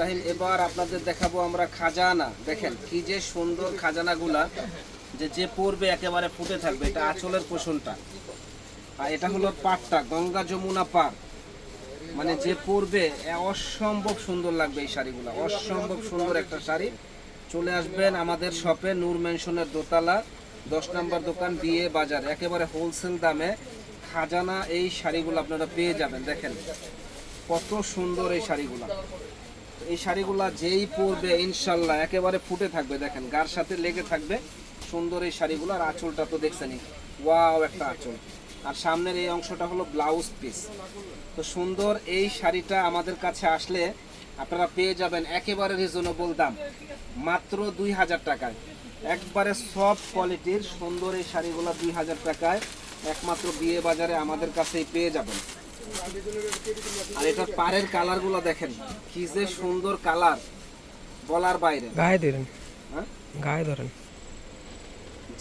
রাহিম এবার আপনাদের দেখাবো আমরা খাজানা। দেখেন, কি যে সুন্দর খাজানাগুলা যে যে পড়বে একেবারে ফুটে থাকবে, এটা আঁচলের পোষণটা। আর এটা হলো পাটটা, গঙ্গা যমুনা পার। মানে যে পরবে অসম্ভব সুন্দর লাগবে এই শাড়িগুলো, অসম্ভব সুন্দর একটা শাড়ি। চলে আসবেন আমাদের শপে, নূর মেনশনের দোতলা, দশ নম্বর দোকান, বিয়ে বাজার, একেবারে হোলসেল দামে খাজানা এই শাড়িগুলো আপনারা পেয়ে যাবেন। দেখেন, কত সুন্দর এই শাড়িগুলো। এই শাড়িগুলা যেই পরবে, ইনশাল্লাহ একেবারে ফুটে থাকবে। দেখেন, গার সাথে লেগে থাকবে সুন্দর এই শাড়িগুলো। আর আঁচলটা তো দেখছেনই ওয়াও, একটা আঁচল। আর সামনের এই অংশটা হলো ব্লাউজ পিস। তো সুন্দর এই শাড়িটা আমাদের কাছে আসলে আপনারা পেয়ে যাবেন একেবারে রিজনেবল দাম। মাত্র দুই হাজার টাকায়। একবারে সফট কোয়ালিটির সুন্দর এই শাড়িগুলো দুই হাজার টাকায় একমাত্র বিয়ে বাজারে আমাদের কাছেই পেয়ে যাবেন। আর এটার পাড়ের কালারগুলো দেখেন কি যে সুন্দর কালার বলার বাইরে। গায়ে ধরেন। হ্যাঁ? গায়ে ধরেন।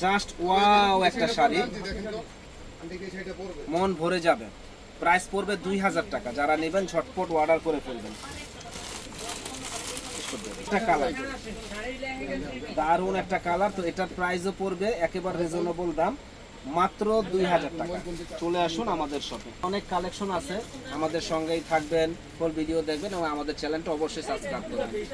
জাস্ট ওয়াও একটা শাড়ি। মন ভরে যাবে। প্রাইস পড়বে দুই হাজার টাকা। যারা নেবেন ঝটপট অর্ডার করে ফেলবেন। একটা কালার দারুণ একটা কালার তো এটার প্রাইসও পড়বে একেবারে রিজনেবল দাম। মাত্র দুই হাজার টাকা। চলে আসুন আমাদের শপে অনেক কালেকশন আছে। আমাদের সঙ্গেই থাকবেন ফুল ভিডিও দেখবেন এবং আমাদের চ্যানেলটা অবশ্যই সাবস্ক্রাইব করবেন।